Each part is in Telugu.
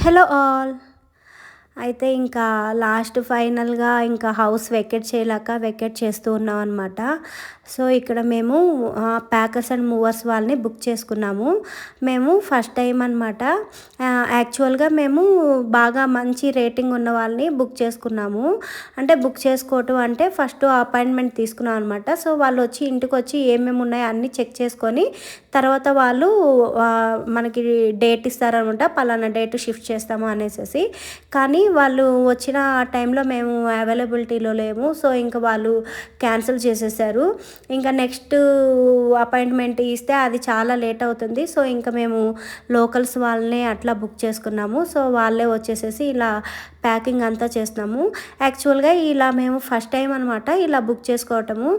హలో ఆల్ అయితే ఇంకా లాస్ట్ ఫైనల్గా ఇంకా హౌస్ వెకెట్ చేయలేక వెకెట్ చేస్తూ ఉన్నాం అనమాట సో ఇక్కడ మేము ప్యాకర్స్ అండ్ మూవర్స్ వాళ్ళని బుక్ చేసుకున్నాము. మేము ఫస్ట్ టైం అనమాట యాక్చువల్గా మేము బాగా మంచి రేటింగ్ ఉన్న వాళ్ళని బుక్ చేసుకున్నాము. అంటే బుక్ చేసుకోవటం అంటే ఫస్ట్ అపాయింట్మెంట్ తీసుకున్నాం అనమాట సో వాళ్ళు వచ్చి ఇంటికి వచ్చి ఏమేమి ఉన్నాయో అన్నీ చెక్ చేసుకొని తర్వాత వాళ్ళు మనకి డేట్ ఇస్తారనమాట పలానా డేట్ షిఫ్ట్ చేస్తాము అనేసి కానీ వాళ్ళు వచ్చిన టైంలో మేము అవైలబిలిటీలో లేము. సో ఇంకా వాళ్ళు క్యాన్సిల్ చేసేసారు. ఇంకా నెక్స్ట్ అపాయింట్మెంట్ ఇస్తే అది చాలా లేట్ అవుతుంది. సో ఇంకా మేము లోకల్స్ వాళ్ళనే అట్లా బుక్ చేసుకున్నాము. సో వాళ్ళే వచ్చేసేసి ఇలా ప్యాకింగ్ అంతా చేస్తున్నాము. యాక్చువల్గా ఇలా మేము ఫస్ట్ టైం అనమాట ఇలా బుక్ చేసుకోవటము.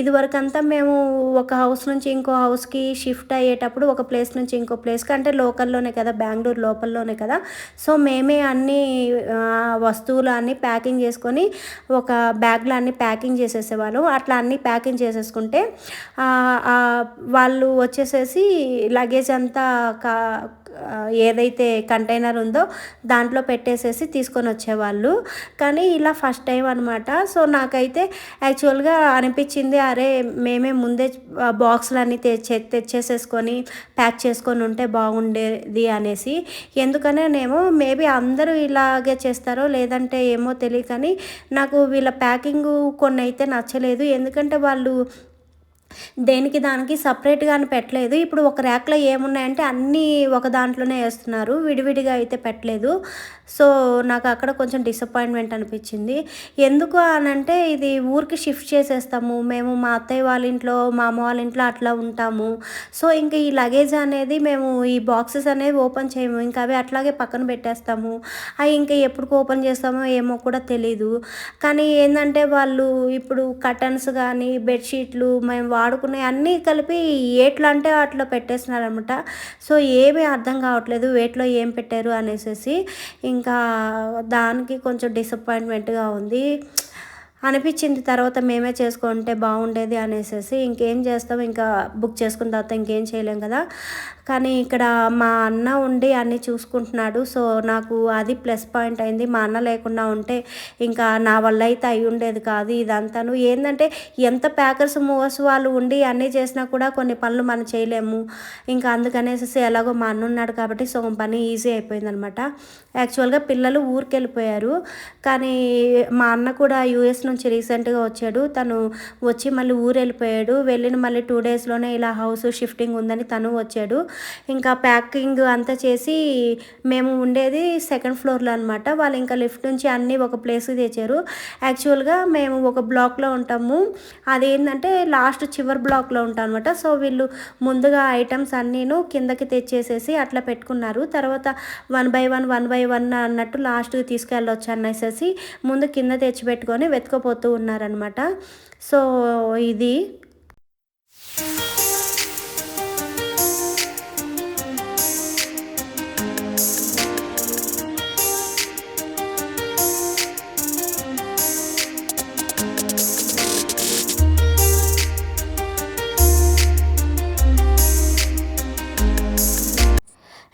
ఇదివరకు అంతా మేము ఒక హౌస్ నుంచి ఇంకో హౌస్కి షిఫ్ట్ అయ్యేటప్పుడు ఒక ప్లేస్ నుంచి ఇంకో ప్లేస్కి అంటే లోకల్లోనే కదా బెంగళూరు లోపల్లోనే కదా. సో మేమే అన్ని వస్తువులు అన్నీ ప్యాకింగ్ చేసుకొని ఒక బ్యాగ్లో అన్ని ప్యాకింగ్ చేసేసేవాళ్ళు. అట్లా అన్ని ప్యాకింగ్ చేసేసుకుంటే వాళ్ళు వచ్చేసేసి లగేజ్ అంతా కా ఏదైతే కంటైనర్ ఉందో దాంట్లో పెట్టేసేసి తీసుకొని వచ్చేవాళ్ళు. కానీ ఇలా ఫస్ట్ టైం అనమాట సో నాకైతే యాక్చువల్గా అనిపించింది అరే మేమే ముందే బాక్సులన్నీ తెచ్చే తెచ్చేసేసుకొని ప్యాక్ చేసుకొని ఉంటే బాగుండేది అనేసి. ఎందుకనేనేమో మేబీ అందరూ ఇలాగే చేస్తారో లేదంటే ఏమో తెలియకని నాకు వీళ్ళ ప్యాకింగ్ కొన్ని అయితే నచ్చలేదు. ఎందుకంటే వాళ్ళు దేనికి దానికి సపరేట్గా అని పెట్టలేదు. ఇప్పుడు ఒక ర్యాక్లో ఏమున్నాయంటే అన్నీ ఒక దాంట్లోనే వేస్తున్నారు. విడివిడిగా అయితే పెట్టలేదు. సో నాకు అక్కడ కొంచెం డిసప్పాయింట్మెంట్ అనిపించింది. ఎందుకు అని అంటే ఇది ఊరికి షిఫ్ట్ చేసేస్తాము. మేము మా అత్తయ్య వాళ్ళ ఇంట్లో మా అమ్మ వాళ్ళ ఇంట్లో అట్లా ఉంటాము. సో ఇంకా ఈ లగేజ్ అనేది మేము ఈ బాక్సెస్ అనేవి ఓపెన్ చేయము. ఇంకా అవి అట్లాగే పక్కన పెట్టేస్తాము. అవి ఇంకా ఎప్పుడు ఓపెన్ చేస్తామో ఏమో కూడా తెలీదు. కానీ ఏంటంటే వాళ్ళు ఇప్పుడు కటన్స్ కానీ బెడ్షీట్లు మేము వాడుకునే అన్నీ కలిపి ఏట్లా అంటే అట్లా పెట్టేస్తున్నారనమాట సో ఏమీ అర్థం కావట్లేదు. వేట్లో ఏం పెట్టారు అనేసి ఇంకా దానికి కొంచెం డిసప్పాయింట్మెంట్గా ఉంది. అనిపించింది తర్వాత మేమే చేసుకుంటే బాగుండేది అనేసి ఇంకేం చేస్తాం ఇంకా బుక్ చేసుకున్న తర్వాత ఇంకేం చేయలేం కదా. కానీ ఇక్కడ మా అన్న ఉండి అన్నీ చూసుకుంటున్నాడు. సో నాకు అది ప్లస్ పాయింట్ అయింది. మా అన్న లేకుండా ఉంటే ఇంకా నా వల్ల అయితే అయి ఉండేది కాదు ఇదంతాను. ఏంటంటే ఎంత ప్యాకర్స్ మూవర్స్ వాళ్ళు ఉండి అన్నీ చేసినా కూడా కొన్ని పనులు మనం చేయలేము. ఇంకా అందుకనేసి ఎలాగో మా అన్న ఉన్నాడు కాబట్టి సగం పని ఈజీ అయిపోయింది అనమాట యాక్చువల్గా పిల్లలు ఊరికి వెళ్ళిపోయారు కానీ మా అన్న కూడా యూఎస్ నుంచి రీసెంట్గా వచ్చాడు. తను వచ్చి మళ్ళీ ఊరు వెళ్ళిపోయాడు వెళ్ళిన మళ్ళీ టూ డేస్లోనే ఇలా హౌస్ షిఫ్టింగ్ ఉందని తను వచ్చాడు. ఇంకా ప్యాకింగ్ అంతా చేసి మేము ఉండేది సెకండ్ ఫ్లోర్లో అనమాట వాళ్ళు ఇంకా లిఫ్ట్ నుంచి అన్నీ ఒక ప్లేస్కి తెచ్చారు. యాక్చువల్గా మేము ఒక బ్లాక్లో ఉంటాము. అదేంటంటే లాస్ట్ చివరి బ్లాక్లో ఉంటాం అనమాట సో వీళ్ళు ముందుగా ఐటమ్స్ అన్నీను కిందకి తెచ్చేసేసి అట్లా పెట్టుకున్నారు. తర్వాత one by one one by one అన్నట్టు లాస్ట్కి తీసుకెళ్ళొచ్చు అనేసి ముందు కింద తెచ్చిపెట్టుకొని వెతుకపోతూ ఉన్నారనమాట సో ఇది.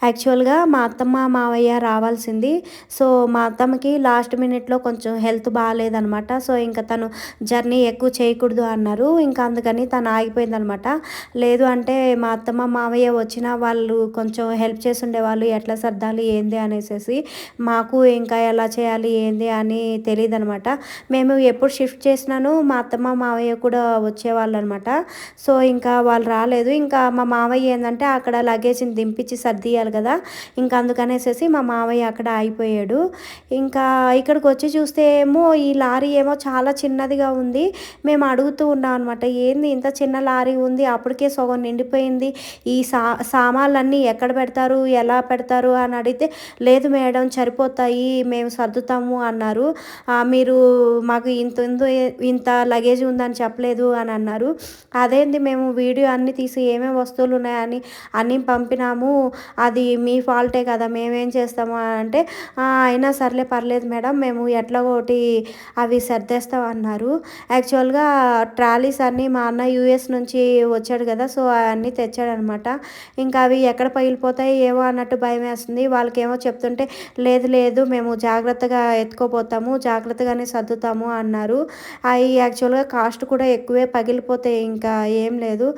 యాక్చువల్గా మా అత్తమ్మ మావయ్య రావాల్సింది. సో మా అత్తమ్మకి లాస్ట్ మినిట్లో కొంచెం హెల్త్ బాగాలేదనమాట. సో ఇంకా తను జర్నీ ఎక్కువ చేయకూడదు అన్నారు. ఇంకా అందుకని తను ఆగిపోయిందనమాట. లేదు అంటే మా అత్తమ్మ మావయ్య వచ్చిన వాళ్ళు కొంచెం హెల్ప్ చేసుండే వాళ్ళు ఎట్లా సర్దాలి ఏంది అనేసి మాకు ఇంకా ఎలా చేయాలి ఏంది అని తెలియదు అనమాట మేము ఎప్పుడు షిఫ్ట్ చేసినాను మా అత్తమ్మ మావయ్య కూడా వచ్చేవాళ్ళు అనమాట సో ఇంకా వాళ్ళు రాలేదు. ఇంకా మా మావయ్య ఏంటంటే అక్కడ లగేజ్ని దింపించి సర్దియాలి కదా. ఇంకా అందుకనేసేసి మా మావయ్య అక్కడ అయిపోయాడు ఇంకా ఇక్కడికి వచ్చి చూస్తే ఏమో ఈ లారీ ఏమో చాలా చిన్నదిగా ఉంది. మేము అడుగుతూ ఉన్నాం అనమాట ఏంది ఇంత చిన్న లారీ ఉంది? అప్పటికే సగం నిండిపోయింది. ఈ సా సామాన్లన్నీ ఎక్కడ పెడతారు? ఎలా పెడతారు? అని అడిగితే లేదు మేడం సరిపోతాయి మేము సర్దుతాము అన్నారు. మీరు మాకు ఇంత ఇంత లగేజ్ ఉందని చెప్పలేదు అని అన్నారు. అదేంది మేము వీడియో అన్ని తీసి ఏమేమి వస్తువులు ఉన్నాయని అన్నీ పంపినాము. అది మీ ఫాల్టే కదా మేమేం చేస్తాము? అంటే అయినా సర్లే పర్లేదు మేడం మేము ఎట్లా ఒకటి అవి సర్దేస్తాం అన్నారు. యాక్చువల్గా ట్రాలీస్ అన్నీ మా అన్న యూఎస్ నుంచి వచ్చాడు కదా సో అవన్నీ తెచ్చాడనమాట. ఇంకా అవి ఎక్కడ పగిలిపోతాయి ఏమో అన్నట్టు భయం వేస్తుంది. వాళ్ళకేమో చెప్తుంటే లేదు లేదు మేము జాగ్రత్తగా ఎత్తుకోపోతాము జాగ్రత్తగానే సర్దుతాము అన్నారు. అవి యాక్చువల్గా కాస్ట్ కూడా ఎక్కువే పగిలిపోతాయి ఇంకా ఏం లేదు.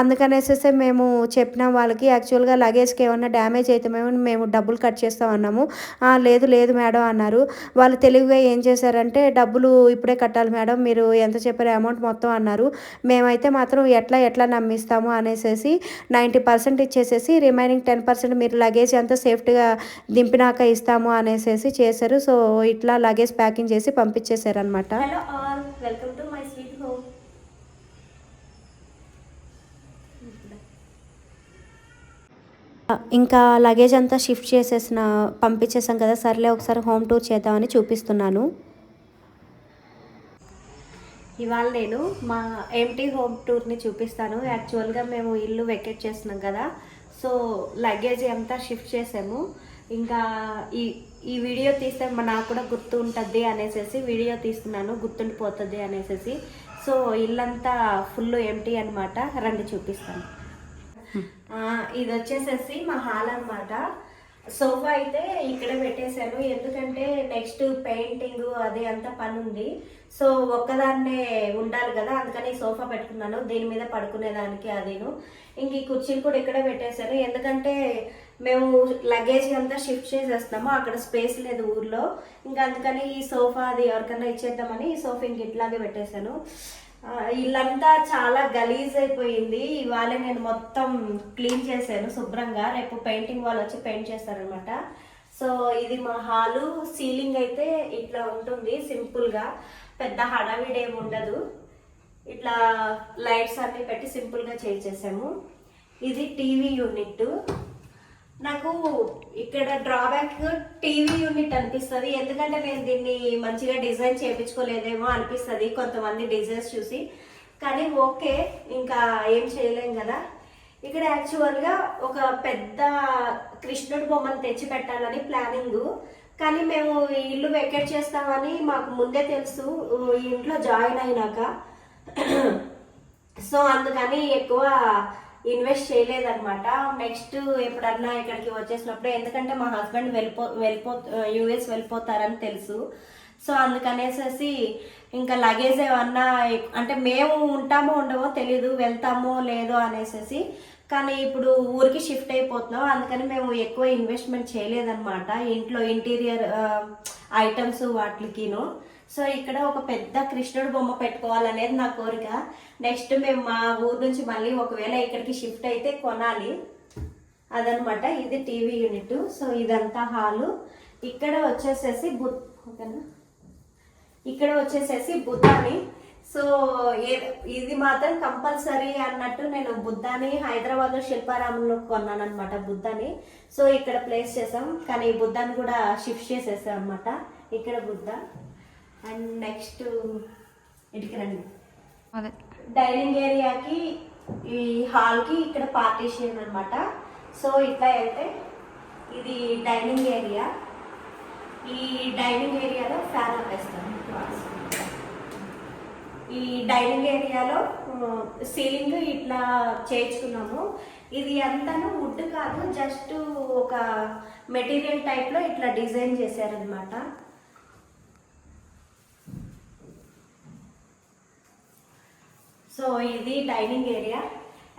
అందుకనేసేసి మేము చెప్పినాం వాళ్ళకి యాక్చువల్గా లగేజ్కి ఏమన్నా డ్యామేజ్ అయితే మేము మేము డబ్బులు కట్ చేస్తాం అన్నాము. లేదు లేదు లేదు మేడం అన్నారు. వాళ్ళు తెలివిగా ఏం చేశారంటే డబ్బులు ఇప్పుడే కట్టాలి మేడం మీరు ఎంత చెప్పారు అమౌంట్ మొత్తం అన్నారు. మేమైతే మాత్రం ఎట్లా ఎట్లా నమ్మిస్తాము అనేసి నైంటీ పర్సెంట్ ఇచ్చేసేసి రిమైనింగ్ టెన్ పర్సెంట్ మీరు లగేజ్ అంతా సేఫ్టీగా దింపినాక ఇస్తాము అనేసి చేశారు. సో ఇట్లా లగేజ్ ప్యాకింగ్ చేసి పంపించేశారు అనమాట hello all welcome to my sweet home ఇంకా లగేజ్ అంతా షిఫ్ట్ చేసేసిన పంపించేసాం కదా సర్లే ఒకసారి హోమ్ టూర్ చేద్దామని చూపిస్తున్నాను. ఇవాళ నేను మా ఎంటీ హోమ్ టూర్ని చూపిస్తాను. యాక్చువల్గా మేము ఇల్లు వెకేట్ చేస్తున్నాం కదా సో లగేజ్ అంతా షిఫ్ట్ చేసాము. ఇంకా ఈ ఈ వీడియో తీస్తే నాకు కూడా గుర్తు ఉంటుంది అనేసి వీడియో తీస్తున్నాను గుర్తుండిపోతుంది అనేసి సో ఇల్లంతా ఫుల్ ఎంటీ అనమాట రండి చూపిస్తాను. ఇది వచ్చేసేసి మా హాల్ అన్నమాట. సోఫా అయితే ఇక్కడ పెట్టేశాను. ఎందుకంటే నెక్స్ట్ పెయింటింగ్ అది అంత పని ఉంది సో ఒక్కదాన్నే ఉండాలి కదా అందుకని సోఫా పెట్టుకున్నాను. దీని మీద పడుకునేదానికి అదిను. ఇంక ఈ కుర్చీలు కూడా ఇక్కడే పెట్టేశాను. ఎందుకంటే మేము లగేజ్ అంతా షిఫ్ట్ చేసేస్తున్నాము. అక్కడ స్పేస్ లేదు ఊర్లో. ఇంకా అందుకని ఈ సోఫా అది ఎవరికైనా ఇచ్చేద్దామని ఈ సోఫా ఇంక ఇట్లాగే పెట్టేశాను. ఇల్లంతా చాలా గలీజ్ అయిపోయింది ఇవాళ నేను మొత్తం క్లీన్ చేశాను శుభ్రంగా. రేపు పెయింటింగ్ వాళ్ళు వచ్చి పెయింట్ చేస్తారనమాట సో ఇది మా హాలు. సీలింగ్ అయితే ఇట్లా ఉంటుంది సింపుల్గా. పెద్ద హడావిడి ఏమి ఉండదు. ఇట్లా లైట్స్ అన్ని పెట్టి సింపుల్గా చేసేసాము. ఇది టీవీ యూనిట్ నాకు ఇక్కడ డ్రాబ్యాక్ టీవీ యూనిట్ అనిపిస్తుంది. ఎందుకంటే నేను దీన్ని మంచిగా డిజైన్ చేయించుకోలేదేమో అనిపిస్తుంది కొంతమంది డిజైన్స్ చూసి. కానీ ఓకే ఇంకా ఏం చేయలేం కదా. ఇక్కడ యాక్చువల్గా ఒక పెద్ద కృష్ణుడు బొమ్మను తెచ్చి పెట్టాలని ప్లానింగ్ కానీ మేము ఈ ఇల్లు వెకేట్ చేస్తామని మాకు ముందే తెలుసు. ఈ ఇంట్లో జాయిన్ అయినాక. సో అందుకని ఎక్కువ ఇన్వెస్ట్ చేయలేదన్నమాట. నెక్స్ట్ ఎప్పుడన్నా ఇక్కడికి వచ్చేసినప్పుడు ఎందుకంటే మా హస్బెండ్ వెళ్ళిపో వెళ్ళిపో యూఎస్ వెళ్ళిపోతారని తెలుసు. సో అందుకనేసేసి ఇంకా లగేజ్ ఏమన్నా అంటే మేము ఉంటామో ఉండవో తెలీదు వెళ్తామో లేదో అనేసి కానీ ఇప్పుడు ఊరికి షిఫ్ట్ అయిపోతున్నాం. అందుకని మేము ఎక్కువ ఇన్వెస్ట్మెంట్ చేయలేదన్నమాట. ఇంట్లో ఇంటీరియర్ ఐటమ్స్ వాటికిను. సో ఇక్కడ ఒక పెద్ద కృష్ణుడు బొమ్మ పెట్టుకోవాలనేది నా కోరిక. నెక్స్ట్ మేము మా ఊరు నుంచి మళ్ళీ ఒకవేళ ఇక్కడికి షిఫ్ట్ అయితే కొనాలి. అదనమాట ఇది టీవీ యూనిట్ సో ఇదంతా హాలు. ఇక్కడ వచ్చేసేసి బుత్ ఓకేనా? ఇక్కడ వచ్చేసేసి బుద్ధాని సో ఏ- ఇది మాత్రం కంపల్సరీ అన్నట్టు నేను బుద్ధాని హైదరాబాద్లో శిల్పారామంలో కొన్నాను అనమాట బుద్ధాని. సో ఇక్కడ ప్లేస్ చేసాం. కానీ ఈ బుద్ధాని కూడా షిఫ్ట్ చేసేసాం అనమాట ఇక్కడ బుద్ధ. అండ్ నెక్స్ట్ ఇటుకి రండి. అదే. డైనింగ్ ఏరియాకి ఈ హాల్కి ఇక్కడ పార్టీషన్ అన్నమాట. సో ఇట్లా అయితే ఇది డైనింగ్ ఏరియా. ఈ డైనింగ్ ఏరియాలో ఫ్యాన్ ఆపేస్తాను ఈ డైనింగ్ ఏరియాలో సీలింగ్ ఇట్లా చేయించుకున్నాము. ఇది అంతాను వుడ్ కాదు జస్ట్ ఒక మెటీరియల్ టైప్లో ఇట్లా డిజైన్ చేశారనమాట సో ఇది డైనింగ్ ఏరియా.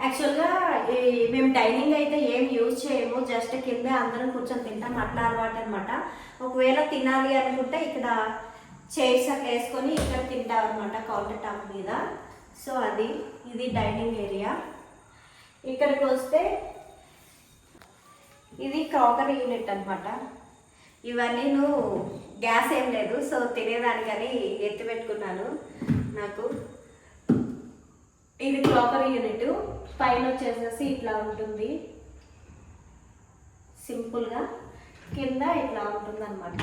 యాక్చువల్గా మేము డైనింగ్ అయితే ఏం యూజ్ చేయము జస్ట్ కింద అందరం కూర్చొని తింటాం అట్లా అలవాటు అనమాట ఒకవేళ తినాలి అనుకుంటే ఇక్కడ చైర్స్ అట్లా వేసుకొని ఇక్కడ తింటాం అనమాట కౌంటర్ టాప్ మీద. సో అది ఇది డైనింగ్ ఏరియా ఇక్కడికి వస్తే ఇది క్రాకరీ యూనిట్ అనమాట ఇవన్నీ నువ్వు గ్యాస్ ఏం లేదు సో తినేదానికని ఎత్తి పెట్టుకున్నాను నాకు. ఇది క్రాకరీ యూనిట్ పైన వచ్చేసేసి ఇట్లా ఉంటుంది. సింపుల్గా కింద ఇట్లా ఉంటుంది అనమాట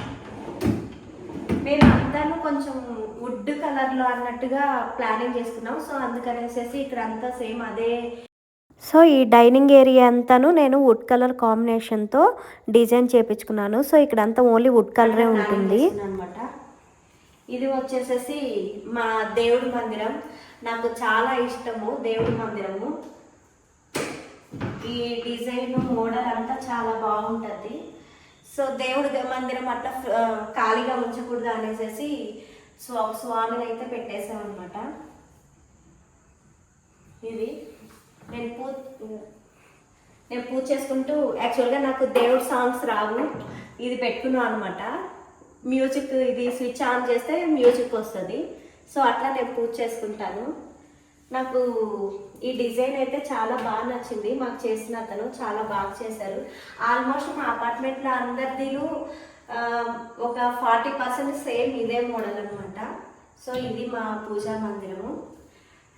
మేము అంతాను కొంచెం వుడ్ కలర్లో అన్నట్టుగా ప్లానింగ్ చేసుకున్నాం. సో అందుకనేసేసి ఇక్కడ అంతా సేమ్ అదే. సో ఈ డైనింగ్ ఏరియా అంతాను నేను వుడ్ కలర్ కాంబినేషన్తో డిజైన్ చేపించుకున్నాను. సో ఇక్కడ అంతా ఓన్లీ వుడ్ కలరే ఉంటుంది. అనమాట ఇది వచ్చేసేసి మా దేవుడి మందిరం. నాకు చాలా ఇష్టము దేవుడి మందిరము. ఈ డిజైన్ మోడల్ అంతా చాలా బాగుంటుంది. సో దేవుడి మందిరం అట్లా ఖాళీగా ఉంచకూడదు అనేసి స్వా స్వామిని అయితే పెట్టేసామన్నమాట ఇది నేను పూ నేను పూజ చేసుకుంటూ యాక్చువల్గా నాకు దేవుడి సాంగ్స్ రావు ఇది పెట్టుకున్నాను అనమాట మ్యూజిక్ ఇది స్విచ్ ఆన్ చేస్తే మ్యూజిక్ వస్తుంది. సో అట్లా నేను పూజ చేసుకుంటాను. నాకు ఈ డిజైన్ అయితే చాలా బాగా నచ్చింది. మాకు చేసిన అతను చాలా బాగా చేశారు. ఆల్మోస్ట్ మా అపార్ట్మెంట్లో అందరిదిలు ఒక ఫార్టీ పర్సెంట్ సేమ్ ఇదే మోడల్ అనమాట సో ఇది మా పూజా మందిరము.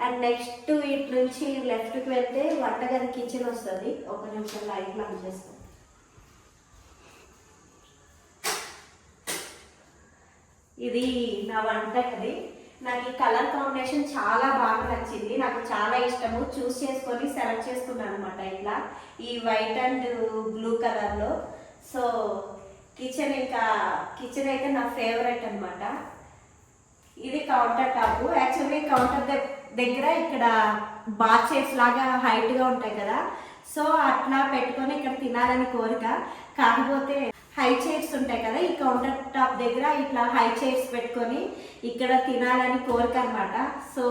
అండ్ నెక్స్ట్ ఇటు నుంచి లెఫ్ట్కి వెళ్తే వంటగది కిచెన్ వస్తుంది. ఒక నిమిషం లైట్ ఆన్ చేస్తాను ఇది నా వంటగది. నాకు ఈ కలర్ కాంబినేషన్ చాలా బాగా నచ్చింది. నాకు చాలా ఇష్టము. చూస్ చేసుకొని సెలెక్ట్ చేసుకున్నాను అనమాట ఇట్లా. ఈ వైట్ అండ్ బ్లూ కలర్లో. సో కిచెన్ ఇంకా కిచెన్ అయితే నా ఫేవరెట్ అనమాట ఇది కౌంటర్ టాప్. యాక్చువల్లీ కౌంటర్ దగ్గర ఇక్కడ బాత్ చైర్స్ లాగా హైట్గా ఉంటాయి కదా. సో అట్లా పెట్టుకొని ఇక్కడ తినాలని కోరిక. కాకపోతే హై చైర్స్ ఉంటాయి కదా ఈ కౌంటర్ టాప్ దగ్గర ఇట్లా హై చైర్స్ పెట్టుకొని ఇక్కడ తినాలని కోరిక అనమాట సో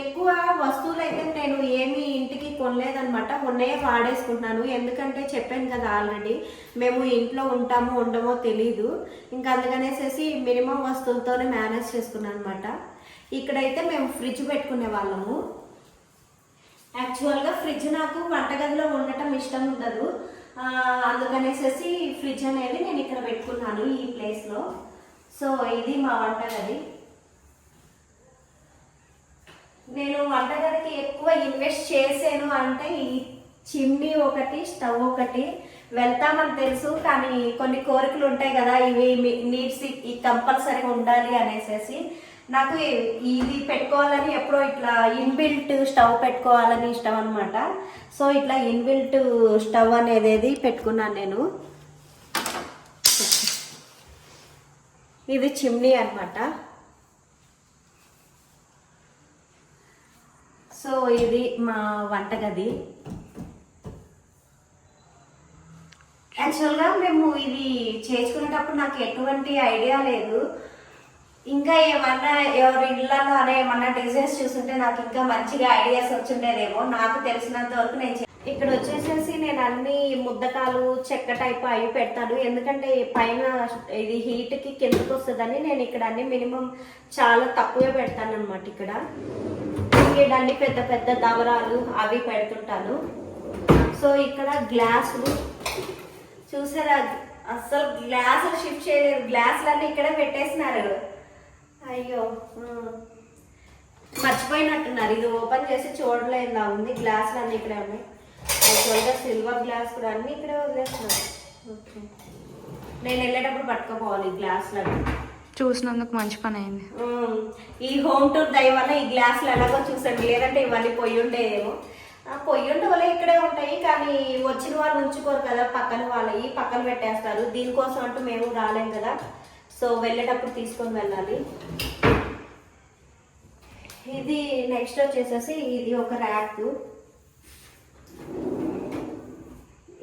ఎక్కువ వస్తువులు అయితే నేను ఏమి ఇంటికి కొనలేదనమాట ఉన్నయే వాడేసుకుంటున్నాను. ఎందుకంటే చెప్పాను కదా ఆల్రెడీ మేము ఇంట్లో ఉంటామో ఉండమో తెలీదు. ఇంకా అందుకనేసేసి మినిమం వస్తువులతోనే మేనేజ్ చేసుకున్నాను అనమాట ఇక్కడైతే మేము ఫ్రిడ్జ్ పెట్టుకునే వాళ్ళము. యాక్చువల్గా ఫ్రిడ్జ్ నాకు వంటగదిలో ఉండటం ఇష్టం ఉండదు. అందుకనేసేసి ఫ్రిడ్జ్ అనేది నేను ఇక్కడ పెట్టుకున్నాను ఈ ప్లేస్లో. సో ఇది మా వంటగది. నేను వంటగదికి ఎక్కువ ఇన్వెస్ట్ చేసాను అంటే ఈ చిమ్నీ ఒకటి స్టవ్ ఒకటి. వెళ్తామని తెలుసు కానీ కొన్ని కోరికలు ఉంటాయి కదా ఇవి నీడ్స్ ఈ కంపల్సరీగా ఉండాలి అనేసి నాకు ఇది పెట్టుకోవాలని ఎప్పుడో ఇట్లా ఇన్బిల్ట్ స్టవ్ పెట్టుకోవాలని ఇష్టం అనమాట సో ఇట్లా ఇన్బిల్ట్ స్టవ్ అనేది పెట్టుకున్నాను నేను. ఇది చిమ్నీ అనమాట సో ఇది మా వంటగది. యాక్చువల్గా మేము ఇది చేసుకునేటప్పుడు నాకు ఎటువంటి ఐడియా లేదు. ఇంకా ఏమన్నా ఎవరి ఇళ్ళలో అనే ఏమన్నా డిజైన్స్ చూస్తుంటే నాకు ఇంకా మంచిగా ఐడియాస్ వచ్చిండేదేమో. నాకు తెలిసినంత వరకు నేను ఇక్కడ వచ్చేసేసి నేను అన్ని ముద్దకాలు చెక్క టైప్ అవి పెడతాను. ఎందుకంటే పైన ఇది హీట్కి కిందకు వస్తుందని నేను ఇక్కడ అన్ని మినిమం చాలా తక్కువే పెడతాను అనమాట ఇక్కడ. ఇక్కడ అన్ని పెద్ద పెద్ద దవరాలు అవి పెడుతుంటాను. సో ఇక్కడ గ్లాసులు చూసారా? అస్సలు గ్లాసులు షిఫ్ట్ చేయలేదు. గ్లాసులు ఇక్కడే పెట్టేసినారు. అయ్యో. మర్చిపోయినట్టున్నారు. ఇది ఓపెన్ చేసి చూడలేదు ఉంది గ్లాసులు అన్ని ఇక్కడే ఉన్నాయి. యాక్చువల్గా సిల్వర్ గ్లాస్ కూడా అన్ని ఇక్కడే వదిలేస్తున్నారు. ఓకే. నేను వెళ్ళేటప్పుడు పట్టుకోపోవాలి ఈ గ్లాసులు అన్ని చూసినందుకు మంచి పని అయింది. ఈ హోమ్ టూర్ దయ వల్ల ఈ గ్లాసులు ఎలాగో చూసండి లేదంటే ఇవన్నీ పొయ్యి ఉండేదేమో. పొయ్యి ఉండే వాళ్ళే ఇక్కడే ఉంటాయి కానీ వచ్చిన వాళ్ళు ఉంచుకోరు కదా పక్కన వాళ్ళవి పక్కన పెట్టేస్తారు. దీనికోసం అంటూ మేము రాలేం కదా. సో వెళ్ళేటప్పుడు తీసుకొని వెళ్ళాలి. ఇది నెక్స్ట్ వచ్చేసేసి ఇది ఒక ర్యాక్.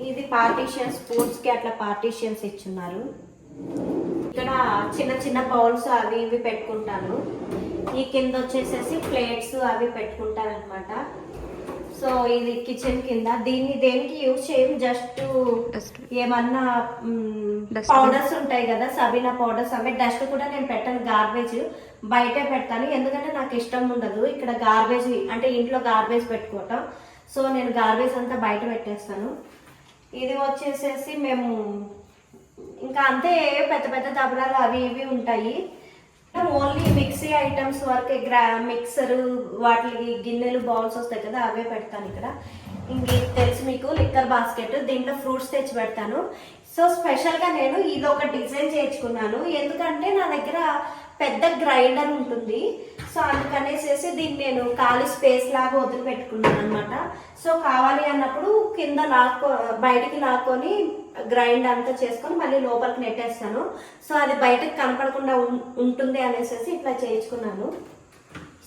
ఇది పార్టీషన్స్ స్పోర్ట్స్కి అట్లా పార్టీషన్స్ ఇచ్చున్నారు. ఇక్కడ చిన్న చిన్న బౌల్స్ అవి ఇవి పెట్టుకుంటాను. ఈ కింద వచ్చేసేసి ప్లేట్స్ అవి పెట్టుకుంటాను అనమాట సో ఇది కిచెన్ కింద. దీన్ని దేనికి యూజ్ చేయం జస్ట్. ఏమన్నా. పౌడర్స్ ఉంటాయి కదా సబీనా పౌడర్స్ అవి డస్ట్ కూడా నేను పెట్టను గార్బేజ్ బయటే పెడతాను. ఎందుకంటే నాకు ఇష్టం ఉండదు. ఇక్కడ గార్బేజ్ అంటే ఇంట్లో గార్బేజ్ పెట్టుకోవటం. సో నేను గార్బేజ్ అంతా బయట పెట్టేస్తాను. ఇది వచ్చేసేసి మేము ఇంకా అంతే పెద్ద పెద్ద దబరాలు అవి ఇవి ఉంటాయి. ఓన్లీ మిక్సీ ఐటమ్స్ వరకే గ్రా మిక్సర్ వాటికి గిన్నెలు బౌల్స్ వస్తాయి కదా అవే పెడతాను ఇక్కడ. ఇంకే తెలుసు మీకు లిక్కర్ బాస్కెట్ దీంట్లో ఫ్రూట్స్ తెచ్చి పెడతాను. సో స్పెషల్గా నేను ఇది ఒక డిజైన్ చేయించుకున్నాను. ఎందుకంటే నా దగ్గర పెద్ద గ్రైండర్ ఉంటుంది. సో అందుకనేసేసి దీన్ని నేను ఖాళీ స్పేస్ లాగా వదిలిపెట్టుకున్నాను అనమాట సో కావాలి అన్నప్పుడు కింద లాక్కో బయటికి లాక్కొని గ్రైండ్ అంతా చేసుకొని మళ్ళీ లోపలికి నెట్టేస్తాను. సో అది బయటకు కనపడకుండా ఉం- ఉంటుంది అనేసి ఇట్లా చేయించుకున్నాను.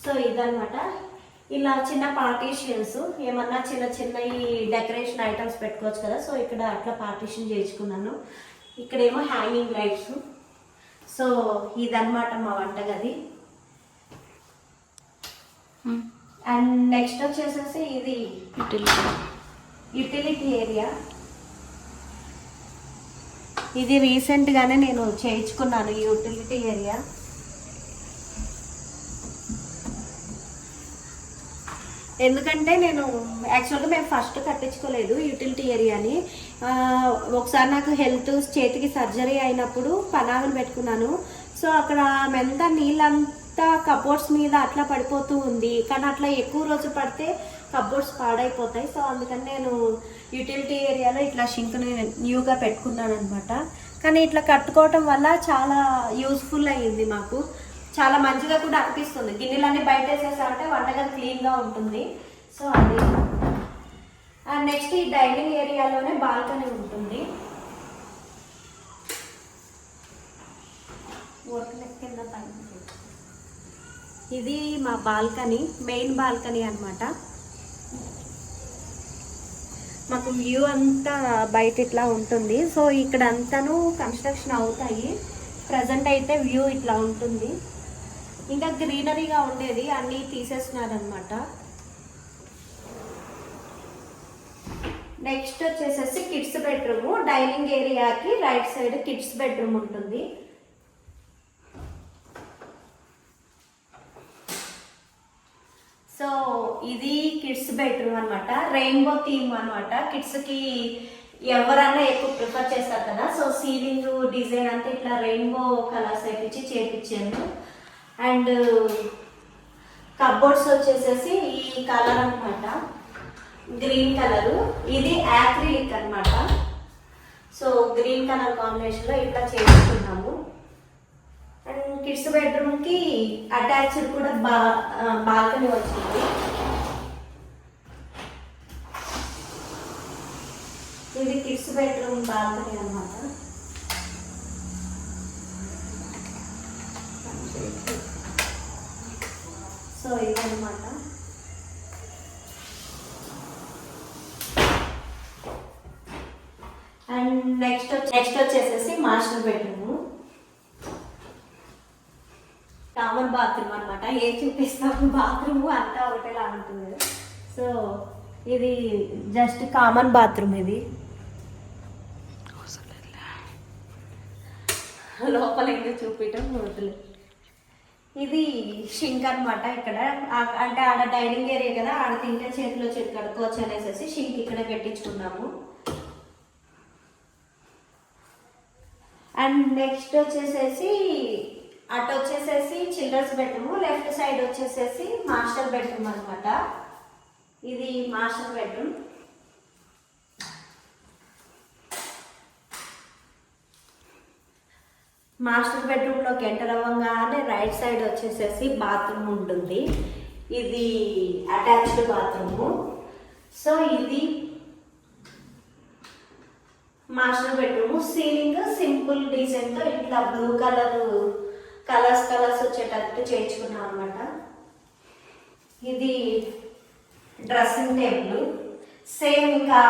సో ఇదనమాట ఇలా చిన్న పార్టీషియన్స్ ఏమన్నా చిన్న చిన్న ఈ డెకరేషన్ ఐటమ్స్ పెట్టుకోవచ్చు కదా. సో ఇక్కడ అట్లా పార్టీషన్ చేయించుకున్నాను. ఇక్కడేమో హ్యాంగింగ్ లైట్స్. సో ఇదన్నమాట మా వంటగది. అండ్ నెక్స్ట్ వచ్చేసేసి ఇది యూటిలిటీ. Utility area. ఇది రీసెంట్గానే నేను చేయించుకున్నాను ఈ యూటిలిటీ ఏరియా. ఎందుకంటే నేను యాక్చువల్గా మేము ఫస్ట్ కట్టించుకోలేదు యూటిలిటీ ఏరియాని ఒకసారి నాకు హెల్త్ చేతికి సర్జరీ అయినప్పుడు పనాగలు పెట్టుకున్నాను. సో అక్కడ మెంత నీళ్ళంతా కబోర్డ్స్ మీద అట్లా పడిపోతూ ఉంది. కానీ అట్లా ఎక్కువ రోజు పడితే కబోర్డ్స్ పాడైపోతాయి. సో అందుకని నేను యూటిలిటీ ఏరియాలో ఇట్లా షింక్ని న్యూగా పెట్టుకున్నాను అనమాట కానీ ఇట్లా కట్టుకోవటం వల్ల చాలా యూస్ఫుల్ అయ్యింది మాకు. చాలా మంచిగా కూడా అనిపిస్తుంది. గిన్నెలన్నీ బయట వేసేసామంటే వంటగది క్లీన్గా ఉంటుంది. సో అది. అండ్ నెక్స్ట్ ఈ డైనింగ్ ఏరియాలోనే బాల్కనీ ఉంటుంది. కింద పైన. ఇది మా బాల్కనీ మెయిన్ బాల్కనీ అనమాట మాకు వ్యూ అంతా బయట ఇట్లా ఉంటుంది. సో ఇక్కడ అంతాను కన్స్ట్రక్షన్ అవుతాయి. ప్రజెంట్ అయితే వ్యూ ఇట్లా ఉంటుంది. ఇంకా గ్రీనరీగా ఉండేది అన్నీ తీసేసినారనమాట నెక్స్ట్ వచ్చేసేసి కిడ్స్ బెడ్రూమ్. డైనింగ్ ఏరియాకి రైట్ సైడ్ కిడ్స్ బెడ్రూమ్ ఉంటుంది. సో ఇది కిడ్స్ బెడ్రూమ్ అనమాట రెయిన్బో థీమ్ అనమాట కిడ్స్కి ఎవరైనా ఎక్కువ ప్రిఫర్ చేస్తారు కదా. సో సీలింగ్ డిజైన్ అంతా ఇట్లా రెయిన్బో కలర్స్ వేపించి చేపించాను. అండ్ కబోర్డ్స్ వచ్చేసేసి ఈ కలర్ అనమాట గ్రీన్ కలరు. ఇది యాక్రిలిక్ అనమాట సో గ్రీన్ కలర్ కాంబినేషన్లో ఇట్లా చేసుకున్నాము అండ్ కిడ్స్ బెడ్రూమ్కి అటాచ్డ్ కూడా బా బాల్కనీ వచ్చింది. ఇది కిడ్స్ బెడ్రూమ్ బాల్కనీ అన్నమాట. సో ఇదన్నమాట. అండ్ నెక్స్ట్ నెక్స్ట్ వచ్చేసేసి మాస్టర్ బెడ్రూమ్. కామన్ బాత్రూమ్ అనమాట ఏం చూపిస్తాము? బాత్రూమ్ అంతా ఒకటేలా ఉంటుంది. సో ఇది జస్ట్ కామన్ బాత్రూమ్ ఇది. లోపల ఇంకా చూపించడం వద్దులే. ఇది షింక్ అనమాట ఇక్కడ. అంటే ఆడ డైనింగ్ ఏరియా కదా ఆడ తింటే చేతిలో చేతి కడుక్కోవచ్చు అనేసి షింక్ ఇక్కడ పెట్టించుకున్నాము. అండ్ నెక్స్ట్ వచ్చేసేసి అటు వచ్చేసేసి చిల్డ్రన్స్ బెడ్రూమ్ లెఫ్ట్ సైడ్ వచ్చేసేసి మాస్టర్ బెడ్రూమ్ అనమాట ఇది మాస్టర్ బెడ్రూమ్. మాస్టర్ బెడ్రూమ్లోకి ఎంటర్ అవ్వగానే రైట్ సైడ్ వచ్చేసేసి బాత్రూమ్ ఉంటుంది. ఇది అటాచ్డ్ బాత్రూము. సో ఇది మాస్టర్ బెడ్రూమ్. సీలింగ్ సింపుల్ డిజైన్తో ఇట్లా బ్లూ కలర్ కలర్స్ కలర్స్ వచ్చేటట్టు చేయించుకున్నాం అనమాట ఇది డ్రెస్సింగ్ టేబుల్. సేమ్ ఇంకా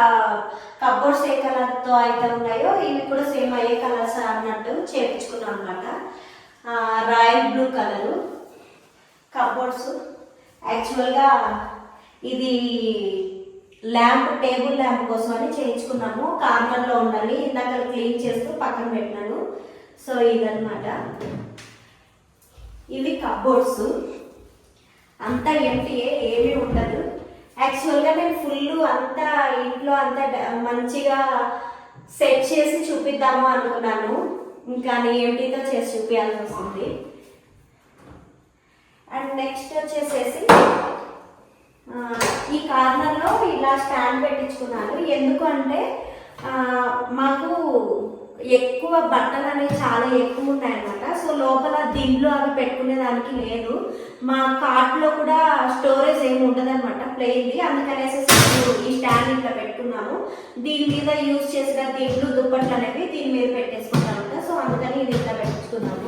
కబోర్డ్స్ ఏ కలర్తో అయితే ఉన్నాయో ఇవి కూడా సేమ్ అయ్యే కలర్స్ అన్నట్టు చేయించుకున్నాం అనమాట రాయల్ బ్లూ కలరు కబోర్డ్స్. యాక్చువల్గా ఇది ల్యాంప్ టేబుల్ ల్యాంప్ కోసం అని చేయించుకున్నాము. కార్నర్లో ఉండాలి ఇందాక క్లీన్ చేస్తూ పక్కన పెట్టినాను. సో ఇదన్నమాట. ఇవి కబోర్డ్స్. అంతా ఎంటీఏ ఏమీ ఉండదు. యాక్చువల్గా నేను ఫుల్ అంతా ఇంట్లో అంతా మంచిగా సెట్ చేసి చూపిద్దాము అనుకున్నాను. ఇంకా ఏంటితో చేసి చూపించాల్సి వస్తుంది. అండ్ నెక్స్ట్ వచ్చేసేసి ఈ కార్నర్లో ఇలా స్టాండ్ పెట్టించుకున్నాను. ఎందుకంటే మాకు ఎక్కువ బట్టలు అనేవి చాలా ఎక్కువ ఉన్నాయన్నమాట. సో లోపల దిండ్లు అవి పెట్టుకునే దానికి లేదు. మా కార్ట్లో కూడా స్టోరేజ్ ఏమి ఉండదు అనమాట ప్లెయిన్ది అందుకనేసి ఈ స్టాండ్ ఇట్లా పెట్టుకున్నాము. దీని మీద యూజ్ చేసిన దిండ్లు దుప్పట్లు అనేవి దీని మీద పెట్టేసుకుంటాను సో అందుకని ఇది ఇట్లా పెట్టుకున్నాము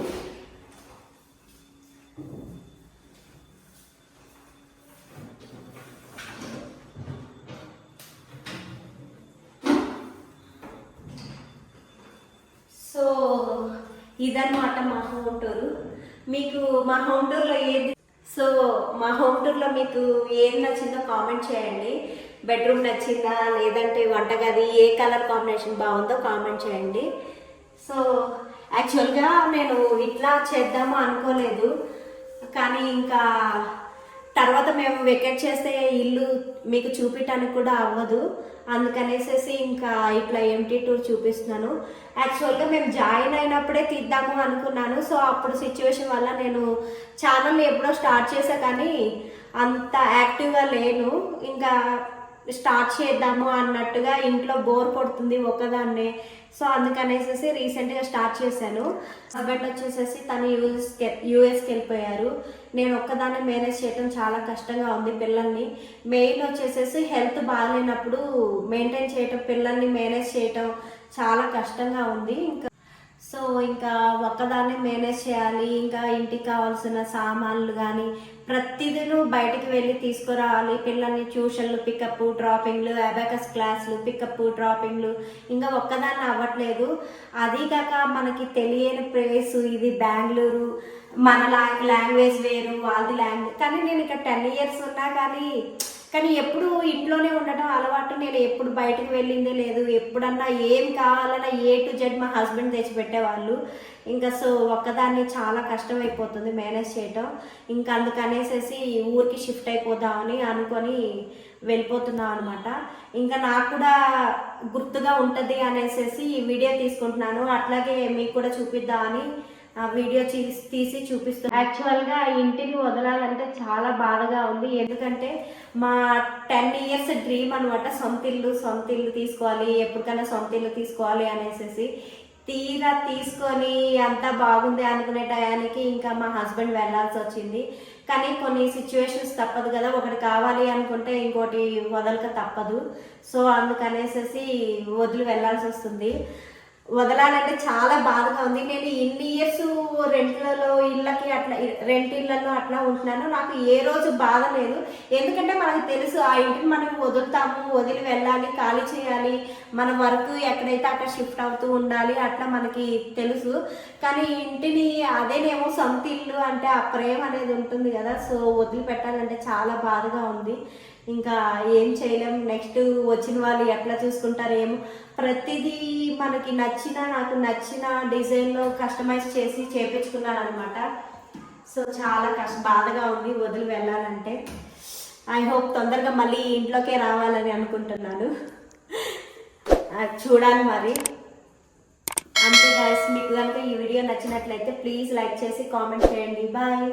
సో ఇదన్నమాట మా హోమ్ టూర్ మీకు మా హోమ్ టూర్లో ఏది సో మా హోమ్ టూర్లో మీకు ఏది నచ్చిందో కామెంట్ చేయండి. బెడ్రూమ్ నచ్చిందా? లేదంటే వంటగది ఏ కలర్ కాంబినేషన్ బాగుందో కామెంట్ చేయండి. సో యాక్చువల్గా నేను ఇట్లా చేద్దాము అనుకోలేదు. కానీ ఇంకా తర్వాత మేము వెకెట్ చేస్తే ఇల్లు మీకు చూపించడానికి కూడా అవ్వదు. అందుకనేసేసి ఇంకా ఇట్లా ఎంటీ టూర్ చూపిస్తున్నాను. యాక్చువల్గా మేము జాయిన్ అయినప్పుడే తీద్దాము అనుకున్నాను. సో అప్పుడు సిచ్యువేషన్ వల్ల నేను ఛానల్ ఎప్పుడో స్టార్ట్ చేసా కానీ అంత యాక్టివ్గా లేను. ఇంకా స్టార్ట్ చేద్దాము అన్నట్టుగా ఇంట్లో బోర్ కొడుతుంది ఒకదాన్నే. సో అందుకనేసి రీసెంట్గా స్టార్ట్ చేశాను. హస్బెండ్ వచ్చేసేసి తను యూఎస్కి యూఎస్కి వెళ్ళిపోయారు. నేను ఒక్కదాన్ని మేనేజ్ చేయడం చాలా కష్టంగా ఉంది పిల్లల్ని. మెయిన్ వచ్చేసేసి హెల్త్ బాగాలేనప్పుడు మెయింటైన్ చేయటం పిల్లల్ని మేనేజ్ చేయటం చాలా కష్టంగా ఉంది. ఇంకా సో ఇంకా ఒక్కదాన్ని మేనేజ్ చేయాలి ఇంకా ఇంటికి కావాల్సిన సామాన్లు కానీ ప్రతిదినూ బయటికి వెళ్ళి తీసుకురావాలి. పిల్లల్ని ట్యూషన్లు పికప్ డ్రాపింగ్లు అబాకస్ క్లాసులు పికప్ డ్రాపింగ్లు ఇంకా ఒక్కదాన్ని అవ్వట్లేదు. అది కాక మనకి తెలియని ప్లేస్ ఇది బెంగళూరు. మన లా- లాంగ్వేజ్ వేరు వాళ్ళది లాంగ్వేజ్ కానీ నేను ఇక్కడ టెన్ ఇయర్స్ ఉన్నా కానీ కానీ ఎప్పుడు ఇంట్లోనే ఉండటం అలవాటు. నేను ఎప్పుడు బయటకు వెళ్ళిందే లేదు. ఎప్పుడన్నా ఏం కావాలన్నా ఏ టు జెడ్ మా హస్బెండ్ తెచ్చిపెట్టేవాళ్ళు ఇంకా సో ఒక్కదాన్ని చాలా కష్టం అయిపోతుంది మేనేజ్ చేయటం. ఇంకా అందుకనేసేసి ఊరికి షిఫ్ట్ అయిపోదామని అనుకొని వెళ్ళిపోతున్నాం అనమాట ఇంకా నాకు కూడా గుర్తుగా ఉంటుంది అనేసి వీడియో తీసుకుంటున్నాను. అట్లాగే మీకు కూడా చూపిద్దామని ఆ వీడియో తీసి తీసి చూపిస్తాను యాక్చువల్గా ఇంటిని వదలాలంటే చాలా బాధగా ఉంది. ఎందుకంటే మా టెన్ ఇయర్స్ డ్రీమ్ అనమాట సొంత ఇల్లు సొంత ఇల్లు తీసుకోవాలి ఎప్పటికైనా సొంత ఇల్లు తీసుకోవాలి అనేసి తీరా తీసుకొని అంతా బాగుంది అనుకునే టయానికి ఇంకా మా హస్బెండ్ వెళ్ళాల్సి వచ్చింది. కానీ కొన్ని సిచ్యువేషన్స్ తప్పదు కదా. ఒకటి కావాలి అనుకుంటే ఇంకోటి వదలక తప్పదు. సో అందుకనేసేసి వదిలి వెళ్ళాల్సి వస్తుంది. వదలాలంటే చాలా బాధగా ఉంది. నేను ఇన్ని ఇయర్స్ రెంట్లలో ఇళ్ళకి అట్లా రెంట్ ఇళ్ళలో అట్లా ఉంటున్నాను. నాకు ఏ రోజు బాధ లేదు. ఎందుకంటే మనకు తెలుసు ఆ ఇంటిని మనం వదులుతాము వదిలి వెళ్ళాలి ఖాళీ చేయాలి. మన వర్క్ ఎక్కడైతే అక్కడ షిఫ్ట్ అవుతూ ఉండాలి అట్లా మనకి తెలుసు. కానీ ఇంటిని అదేనేమో సొంత ఇల్లు అంటే ఆ ప్రేమ అనేది ఉంటుంది కదా. సో వదిలిపెట్టాలంటే చాలా బాధగా ఉంది. ఇంకా ఏం చేయలేం. నెక్స్ట్ వచ్చిన వాళ్ళు ఎట్లా చూసుకుంటారు ఏమో ప్రతిదీ మనకి నచ్చిన నాకు నచ్చిన డిజైన్లో కస్టమైజ్ చేసి చేపించుకున్నాను అనమాట సో చాలా కష్ట బాధగా ఉంది వదిలి వెళ్ళాలంటే. ఐ హోప్ తొందరగా మళ్ళీ ఇంట్లోకే రావాలని అనుకుంటున్నాను. చూడాలి మరి. అంతే గాయస్ మీకు కనుక ఈ వీడియో నచ్చినట్లయితే ప్లీజ్ లైక్ చేసి కామెంట్ చేయండి. బాయ్